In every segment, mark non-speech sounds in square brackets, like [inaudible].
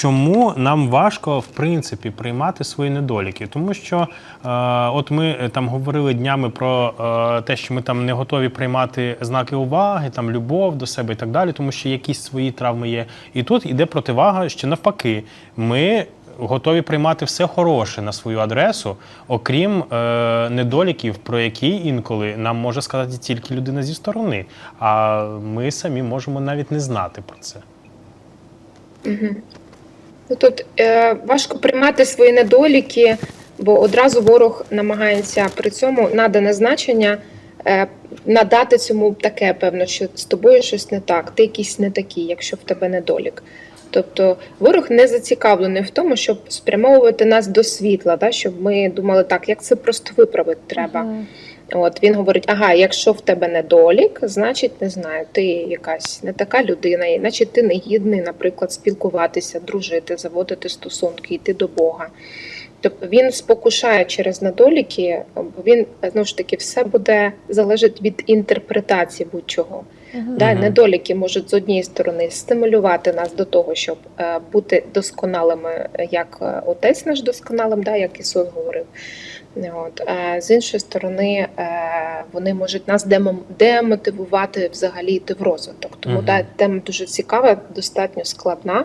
чому нам важко в принципі приймати свої недоліки? Тому що е, от ми е, там говорили днями про е, те, що ми там не готові приймати знаки уваги, там любов до себе і так далі, тому що якісь свої травми є. І тут іде противага, що навпаки, ми. Готові приймати все хороше на свою адресу, окрім е, недоліків, про які інколи нам може сказати тільки людина зі сторони. А ми самі можемо навіть не знати про це. Ну, Тут е, важко приймати свої недоліки, бо одразу ворог намагається при цьому надане значення е, надати цьому таке, певно, що з тобою щось не так, ти якийсь не такий, якщо в тебе недолік. Тобто ворог не зацікавлений в тому, щоб спрямовувати нас до світла, да, щоб ми думали, так, як це просто виправити треба. Мгм. От він говорить: ага, якщо в тебе недолік, значить, не знаю, ти якась не така людина, значить ти не гідний, наприклад, спілкуватися, дружити, заводити стосунки, йти до Бога. Тобто він спокушає через недоліки, бо він знову ж таки все буде залежить від інтерпретації будь-чого. Мгм. Да, недоліки можуть з однієї сторони стимулювати нас до того, щоб е, бути досконалими, як е, отець наш досконалим, да, як Ісус говорив. От. З іншої сторони, е, вони можуть нас демо- демотивувати взагалі йти в розвиток. Тому Мгм. та тема дуже цікава, достатньо складна,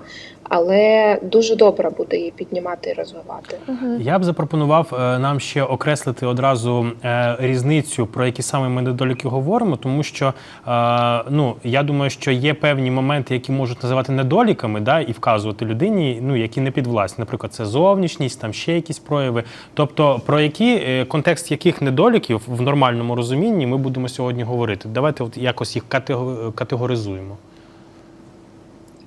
але дуже добре буде її піднімати і розвивати. Я б запропонував е, нам ще окреслити одразу е, різницю, про які саме ми недоліки говоримо, тому що е, ну я думаю, що є певні моменти, які можуть називати недоліками, да, і вказувати людині, ну які не підвласні. Наприклад, це зовнішність, там ще якісь прояви. Тобто, про які е, контекст яких недоліків в нормальному розумінні ми будемо сьогодні говорити. Давайте от якось їх катего- категоризуємо.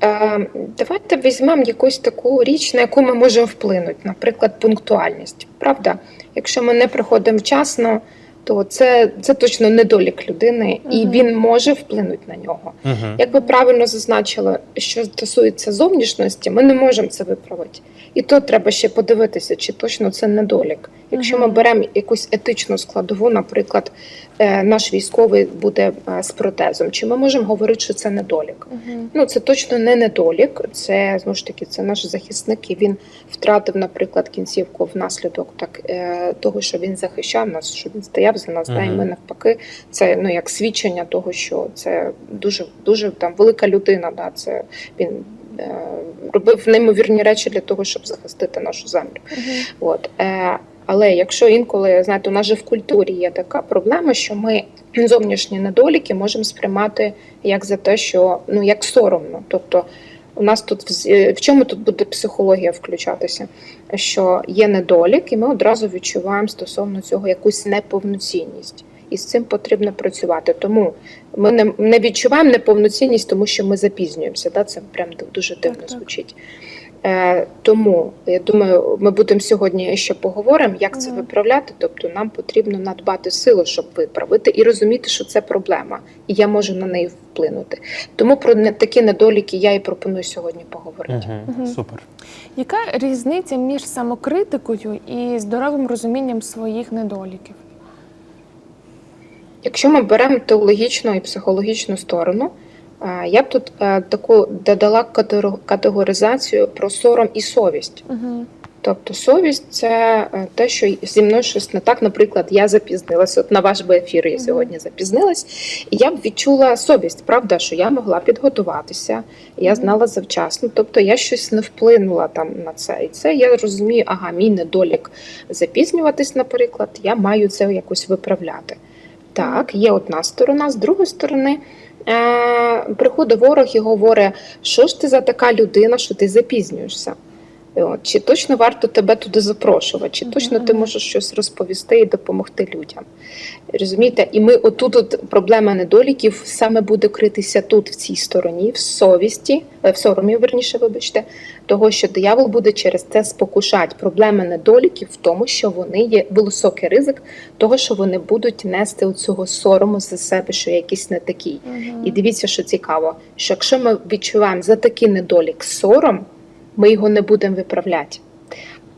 Е, Давайте візьмемо якусь таку річ, на яку ми можемо вплинути, наприклад, пунктуальність. Правда, якщо ми не приходимо вчасно, то це, це точно недолік людини, і Мгм. він може вплинути на нього. Угу. Як ви правильно зазначили, що стосується зовнішності, ми не можемо це виправити. І то треба ще подивитися, чи точно це недолік. Якщо ми беремо якусь етичну складову, наприклад, наш військовий буде е, з протезом, чи ми можемо говорити, що це недолік? Мгм. Ну, це точно не недолік. Це знову ж таки це наш захисник, і він втратив, наприклад, кінцівку внаслідок так е, того, що він захищав нас, що він стояв за нас. Да, і Мгм. ми навпаки, це ну як свідчення того, що це дуже дуже там велика людина. Да, це він е, робив неймовірні речі для того, щоб захистити нашу землю. Мгм. От е, але якщо інколи знаєте, у нас же в культурі є така проблема, що ми зовнішні недоліки можемо сприймати як за те, що ну як соромно. Тобто у нас тут е, в чому тут буде психологія включатися? Що є недолік, і ми одразу відчуваємо стосовно цього якусь неповноцінність. І з цим потрібно працювати. Тому ми не, не відчуваємо неповноцінність, тому що ми запізнюємося. Да? Це прям дуже дивно звучить. Е, тому я думаю, ми будемо сьогодні ще поговоримо, як це виправляти. Тобто нам потрібно надбати силу, щоб виправити, і розуміти, що це проблема, і я можу на неї вплинути. Тому про не- такі недоліки я і пропоную сьогодні поговорити. Угу. Супер. Яка різниця між самокритикою і здоровим розумінням своїх недоліків? Якщо ми беремо теологічну і психологічну сторону, я б тут е, таку додала категоризацію про сором і совість. Угу. Тобто совість це е, те, що зі мною щось не так. Наприклад, я запізнилася. От на ваш би ефір я сьогодні запізнилась, і я б відчула совість, правда, що я могла підготуватися, я знала завчасно. Тобто я щось не вплинула там на це. І це я розумію, ага, мій недолік запізнюватись, наприклад, я маю це якось виправляти. Так, є одна сторона, з другої сторони. Е, приходить ворог і говорить, що ж ти за така людина, що ти запізнюєшся. От, чи точно варто тебе туди запрошувати, чи точно ти можеш щось розповісти і допомогти людям? Розумієте, і ми отут от проблема недоліків саме буде критися тут, в цій стороні, в совісті, е, в соромі, верніше, вибачте, того, що диявол буде через це спокушати. Проблема недоліків в тому, що вони є високий ризик того, що вони будуть нести цього сорому за себе, що я якийсь не такий. І дивіться, що цікаво, що якщо ми відчуваємо за такий недолік сором, ми його не будемо виправляти.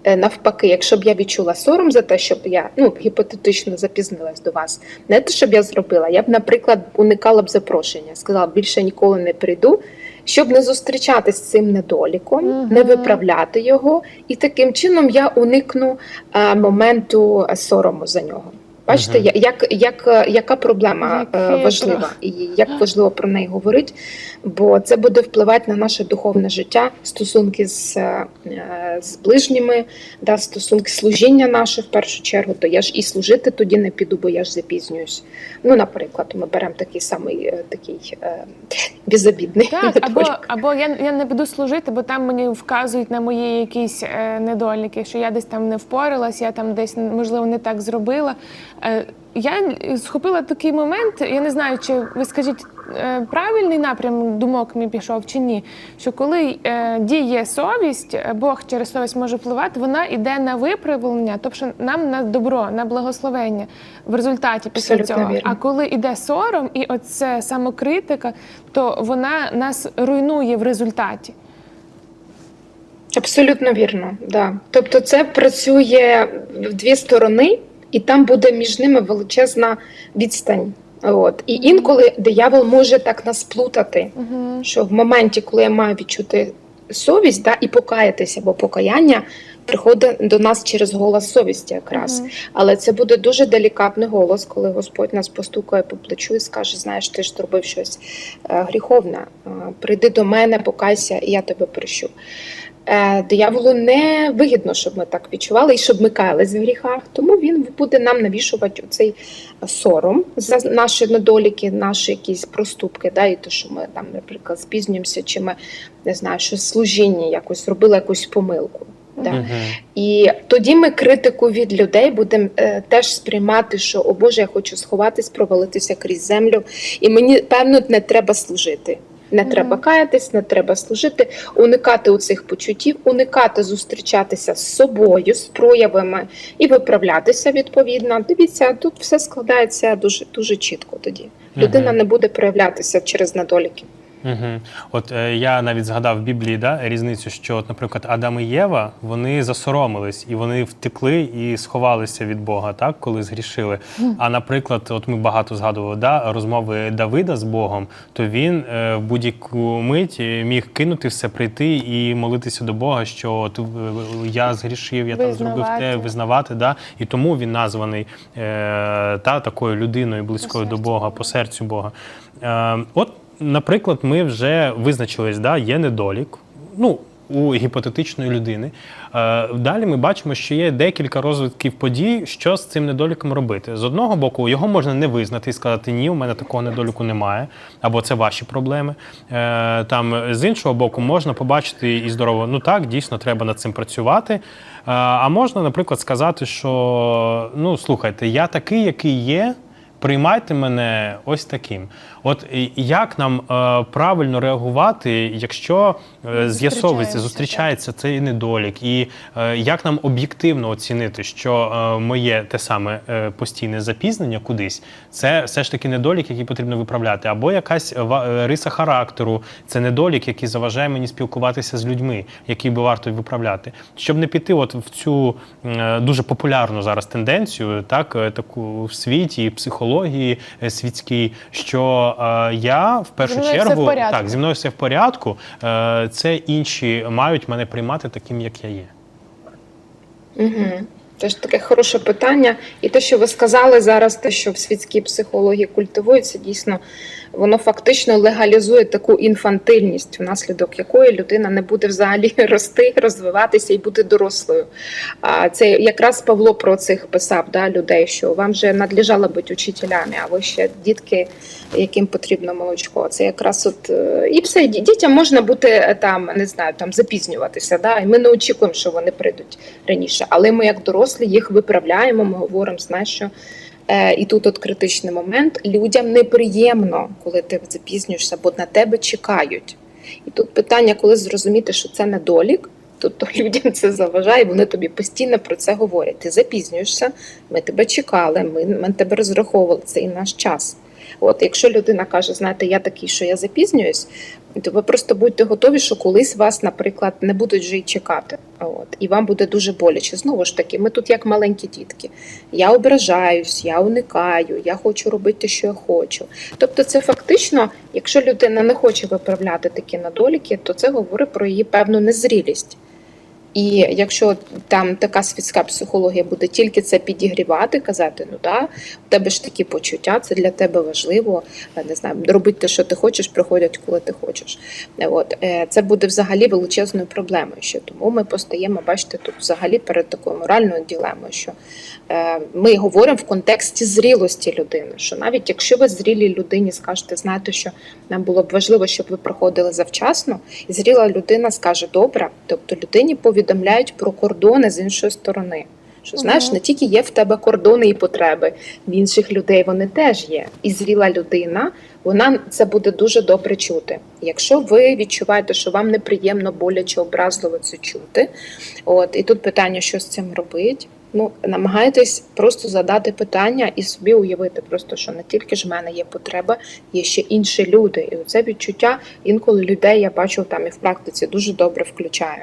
Е, Навпаки, якщо б я відчула сором за те, щоб я ну гіпотетично запізнилась до вас, не те, щоб я зробила, я б, наприклад, уникала б запрошення, сказала більше ніколи не прийду, щоб не зустрічатись з цим недоліком, Мгм. не виправляти його, і таким чином я уникну е, моменту е, сорому за нього. Бачите, я- як, як, е, яка проблема е, важлива, і як важливо про неї говорити, бо це буде впливати на наше духовне життя, стосунки з, е, з ближніми, да, стосунки служіння наше в першу чергу. То я ж і служити тоді не піду, бо я ж запізнююсь. Ну, наприклад, ми беремо такий самий такий безобідний Так, [laughs] або, або я, я не піду служити, бо там мені вказують на мої якісь недоліки, що я десь там не впоралась, я там десь можливо не так зробила. Е, я схопила такий момент, я не знаю, чи ви скажіть е, правильний напрям думок мій пішов чи ні. Що коли е, діє совість, Бог через совість може впливати, вона йде на виправлення, тобто нам на добро, на благословення в результаті після Абсолютно цього. вірно. А коли йде сором і оце самокритика, то вона нас руйнує в результаті. Абсолютно вірно, да. Тобто це працює в дві сторони, і там буде між ними величезна відстань. От. І інколи диявол може так нас плутати, що в моменті, коли я маю відчути совість да, і покаятися, бо покаяння приходить до нас через голос совісті якраз. Але це буде дуже делікатний голос, коли Господь нас постукає по плечу і скаже: знаєш, ти ж зробив щось е, гріховне. Е, Прийди до мене, покайся, і я тебе прощу. Е, Дияволу не вигідно, щоб ми так відчували і щоб ми каялись в гріхах, тому він буде нам навішувати цей сором за наші недоліки, наші якісь проступки, да, і те, що ми там, наприклад, спізнюємося, чи ми не знаю, що служіння якось зробили якусь помилку. Да. Мгм. І тоді ми критику від людей будемо е, теж сприймати, що о Боже, я хочу сховатись, провалитися крізь землю, і мені певно не треба служити. Не Мгм. треба каятись, не треба служити, уникати у цих почуттів, уникати зустрічатися з собою, з проявами і виправлятися відповідно. Дивіться, тут все складається дуже дуже чітко. Тоді людина не буде проявлятися через недоліки. Угу. От е, я навіть згадав в Біблії да, різницю, що, от, наприклад, Адам і Єва вони засоромились і вони втекли і сховалися від Бога, так, коли згрішили. А наприклад, от ми багато згадували да, розмови Давида з Богом, то він е, в будь-яку мить е, міг кинути все, прийти і молитися до Бога, що от, е, я згрішив, я там зробив те, Визнавати. Да, і тому він названий е, та, такою людиною близькою до Бога, Бога. по серцю Бога. Е, от наприклад, ми вже визначились, да, є недолік. Ну, у гіпотетичної людини. Е, Далі ми бачимо, що є декілька розвитків подій, що з цим недоліком робити. З одного боку, його можна не визнати і сказати, ні, у мене такого недоліку немає, або це ваші проблеми. Е, Там з іншого боку, можна побачити і здорово, ну так, дійсно треба над цим працювати. Е, А можна, наприклад, сказати, що ну слухайте, я такий, який є. Приймайте мене ось таким. От як нам е, правильно реагувати, якщо е, з'ясовується, Зустрічається, цей недолік, і е, як нам об'єктивно оцінити, що е, моє те саме е, постійне запізнення кудись, це все ж таки недолік, який потрібно виправляти, або якась е, риса характеру, це недолік, який заважає мені спілкуватися з людьми, який би варто виправляти, щоб не піти от в цю е, дуже популярну зараз тенденцію, так е, таку в світі і психології е, світській, що е, я в першу Зі мною все чергу в так зі мною все в порядку. Е, це інші мають мене приймати таким, як я є. Угу. Теж таке хороше питання. І те, що ви сказали зараз, те, що в світській психології культивуються, дійсно, воно фактично легалізує таку інфантильність, внаслідок якої людина не буде взагалі [laughs] рости, розвиватися і бути дорослою. А це якраз Павло про цих писав да, людей, що вам вже надлежало бути учителями, а ви ще дітки, яким потрібно молочко. Це якраз от е, і все, дітям можна бути е, там, не знаю, там запізнюватися. Да? І ми не очікуємо, що вони прийдуть раніше. Але ми, як дорослі, їх виправляємо. Ми говоримо, знаєш, що і тут от критичний момент. Людям неприємно, коли ти запізнюєшся, бо на тебе чекають. І тут питання, коли зрозуміти, що це недолік. Тобто [laughs] людям це заважає, вони тобі постійно про це говорять. Ти запізнюєшся, ми тебе чекали, ми, ми тебе розраховували, це і наш час. От, якщо людина каже, знаєте, я такий, що я запізнююсь, то ви просто будьте готові, що колись вас, наприклад, не будуть вже й чекати. От, і вам буде дуже боляче. Знову ж таки, ми тут як маленькі дітки. Я ображаюсь, я уникаю, я хочу робити що я хочу. Тобто, це фактично, якщо людина не хоче виправляти такі недоліки, то це говорить про її певну незрілість. І якщо там така світська психологія буде тільки це підігрівати, казати, ну да, у тебе ж такі почуття, це для тебе важливо, не знаю, робити те, що ти хочеш, приходять, коли ти хочеш. От е, це буде взагалі величезною проблемою. Ще тому ми постаємо, бачите, тут взагалі перед такою моральною ділемою, що е, ми говоримо в контексті зрілості людини. Що навіть якщо ви зрілій людині скажете, знаєте, що нам було б важливо, щоб ви приходили завчасно, і зріла людина скаже добре, тобто людині повідомляють про кордони з іншої сторони. Що знаєш, не тільки є в тебе кордони і потреби, в інших людей вони теж є. І зріла людина, вона це буде дуже добре чути. Якщо ви відчуваєте, що вам неприємно, боляче, образливо це чути, от і тут питання, що з цим робити. Ну, намагайтесь просто задати питання і собі уявити, просто що не тільки ж в мене є потреба, є ще інші люди. І це відчуття інколи людей я бачу там і в практиці дуже добре включаю.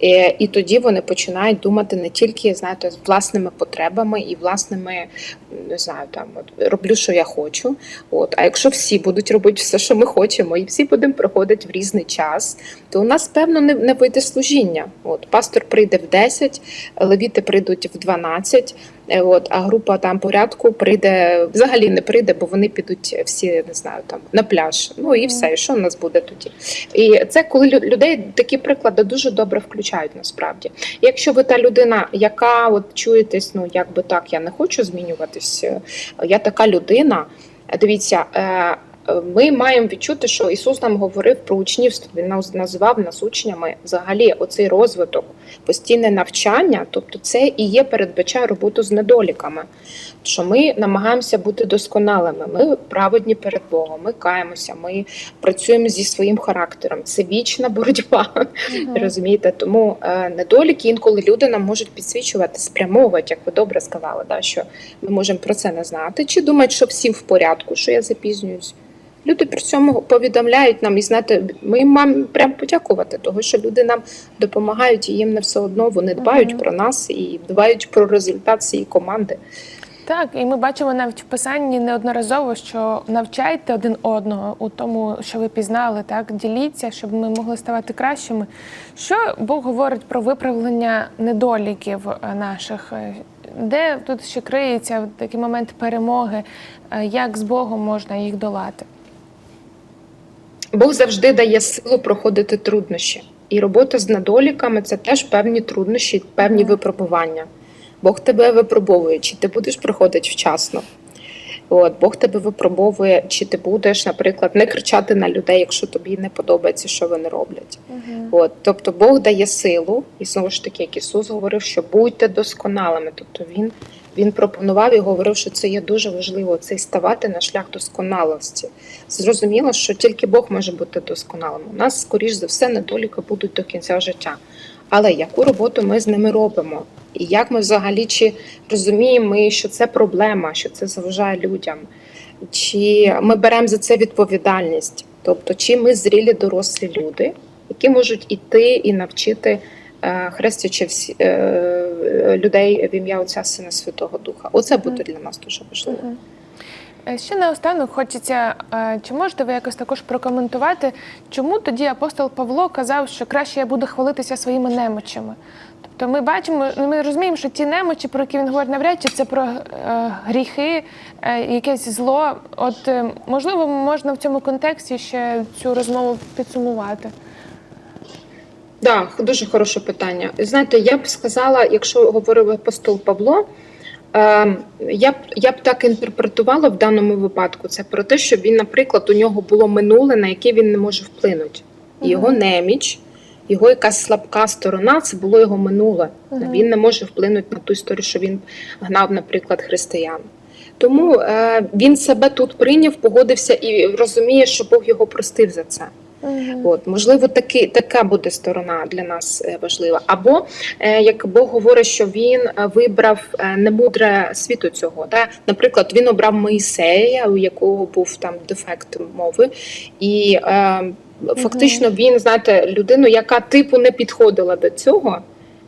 І, тоді вони починають думати не тільки знаєте, з власними потребами і власними, не знаю, там от роблю, що я хочу. От, а якщо всі будуть робити все, що ми хочемо, і всі будемо приходити в різний час, то у нас певно не, не вийде служіння. От пастор прийде в 10, левіти прийдуть в 12, е, От, а група там порядку прийде взагалі не прийде, бо вони підуть всі не знаю там на пляж. Ну і все, і що у нас буде тоді? І це коли лю- людей такі приклади дуже добре включають насправді. Якщо ви та людина, яка от чуєтесь, ну якби так, я не хочу змінюватись, е, я така людина. е, Дивіться, е, е, ми маємо відчути, що Ісус нам говорив про учнівство. Він нас називав нас учнями взагалі оцей розвиток, постійне навчання, тобто це і є передбачає роботу з недоліками. Що ми намагаємося бути досконалими. Ми праведні перед Богом, ми каємося, ми працюємо зі своїм характером. Це вічна боротьба. Мгм. Розумієте, тому е, недоліки інколи люди нам можуть підсвічувати, спрямовувати, як ви добре сказали, да, що ми можемо про це не знати, чи думають, що всім в порядку, що я запізнююсь. Люди при цьому повідомляють нам і знаєте, ми їм маємо прям подякувати, того, що люди нам допомагають, і їм не все одно вони дбають Мгм. про нас і дбають про результат цієї команди. Так, і ми бачимо навіть в писанні неодноразово, що навчайте один одного у тому, що ви пізнали, так діліться, щоб ми могли ставати кращими. Що Бог говорить про виправлення недоліків е, наших? Е, Де тут ще криється такий момент перемоги? Е, Як з Богом можна їх долати? Бог завжди дає силу проходити труднощі. І робота з недоліками це теж певні труднощі, певні випробування. Бог тебе випробовує, чи ти будеш проходити вчасно. От, Бог тебе випробовує, чи ти будеш, наприклад, не кричати на людей, якщо тобі не подобається, що вони роблять. От, тобто Бог дає силу, і знову ж таки, як Ісус говорив, що будьте досконалими. Тобто Він, він пропонував і говорив, що це є дуже важливо, це ставати на шлях досконалості. Зрозуміло, що тільки Бог може бути досконалим. У нас, скоріш за все, недоліки будуть до кінця життя. Але яку роботу ми з ними робимо? І як ми взагалі чи розуміємо, ми, що це проблема, що це заважає людям? Чи ми беремо за це відповідальність? Тобто, чи ми зрілі дорослі люди, які можуть іти і навчити, е, хрестячи всі е, людей в ім'я Отця Сина Святого Духа? Оце буде для нас дуже важливо. Е, Ще наостанок хочеться, е, чи можете ви якось також прокоментувати, чому тоді апостол Павло казав, що краще я буду хвалитися своїми немочами? Тобто ми бачимо, ну, ми розуміємо, що ті немочі, про які він говорить, навряд чи це про е, гріхи, е, якесь зло. От е, можливо, можна в цьому контексті ще цю розмову підсумувати. Так, дуже хороше питання. Знаєте, я б сказала, якщо говорив апостол Павло, е, я б я б так інтерпретувала в даному випадку. Це про те, що він, наприклад, у нього було минуле, на яке він не може вплинути. Його неміч, його якась слабка сторона, це було його минуле. Він не може вплинути на ту історію, що він гнав, наприклад, християн. Тому е, він себе тут прийняв, погодився і розуміє, що Бог його простив за це. От, можливо, таки, така буде сторона для нас е, важлива. Або е, як Бог говорить, що він е, вибрав немудре світу цього. Да? Наприклад, він обрав Моїсея, у якого був там дефект мови, і е, фактично він, знаєте, людину, яка типу не підходила до цього.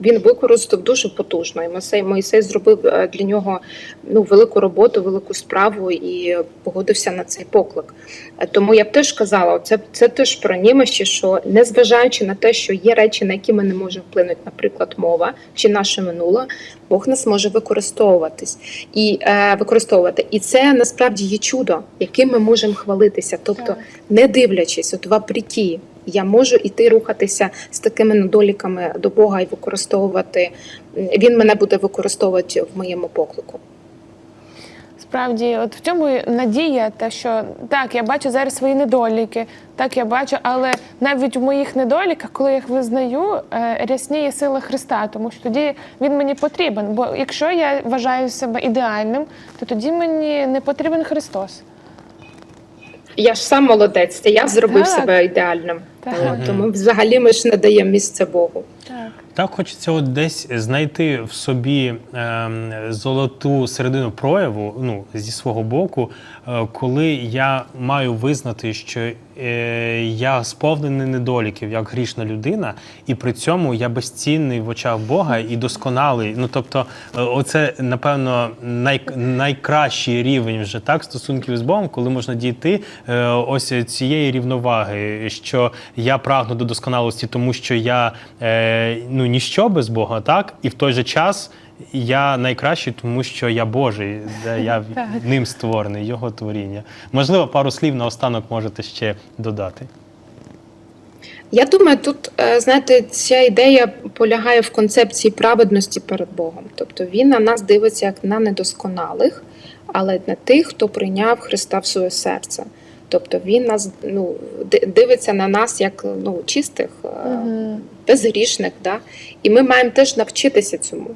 Він використав дуже потужно. І Мойсей, Мойсей зробив е, для нього ну, велику роботу, велику справу і погодився на цей поклик. Е, Тому я б теж казала, це, це теж про німощі, що незважаючи на те, що є речі, на які ми не можемо вплинути, наприклад, мова чи наше минуле, Бог нас може використовуватись і е, використовувати. І це насправді є чудо, яким ми можемо хвалитися. Тобто, не дивлячись, от вопреки, я можу іти рухатися з такими недоліками до Бога і використовувати. Він мене буде використовувати в моєму поклику. Справді, от в цьому надія, те, що так, я бачу зараз свої недоліки, так я бачу, але навіть в моїх недоліках, коли я їх визнаю, е, рясніє сила Христа, тому що тоді він мені потрібен. Бо якщо я вважаю себе ідеальним, то тоді мені не потрібен Христос. Я ж сам молодець, це я зробив Так. себе ідеальним. Так. Тому взагалі ми ж не даємо місце Богу. Так. Так хочеться от десь знайти в собі ем, золоту середину прояву ну, зі свого боку, е, коли я маю визнати, що е, я сповнений недоліків як грішна людина, і при цьому я безцінний в очах Бога і досконалий. Ну тобто, е, оце напевно най, найкращий рівень вже так стосунків з Богом, коли можна дійти е, ось цієї рівноваги, що я прагну до досконалості, тому що я е, ну ніщо без Бога, так і в той же час. Я найкращий, тому що я Божий, де я [laughs] ним створений, його творіння. Можливо, пару слів наостанок можете ще додати. Я думаю, тут е, знаєте, ця ідея полягає в концепції праведності перед Богом. Тобто він на нас дивиться як на недосконалих, але на тих, хто прийняв Христа в своє серце. Тобто він нас ну дивиться на нас як ну чистих, Мгм. безгрішних, да? і ми маємо теж навчитися цьому.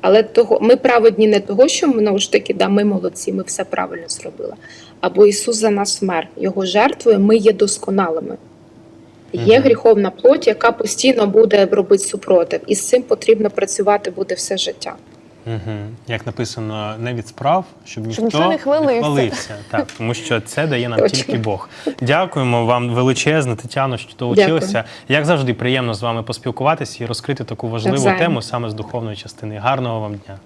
Але того ми праведні не того, що ми ж таки, да, ми молодці, ми все правильно зробили. Або Ісус за нас вмер. Його жертвою ми є досконалими. Є гріховна плоть, яка постійно буде робити супротив, і з цим потрібно працювати буде все життя. Угу. Як написано, не від справ, щоб ніхто, ніхто не хвалився. хвалився. Так, тому що це дає нам Точно. тільки Бог. Дякуємо вам величезне, Тетяно, що долучилися. Як завжди, приємно з вами поспілкуватися і розкрити таку важливу Навзаєм. тему саме з духовної частини. Гарного вам дня.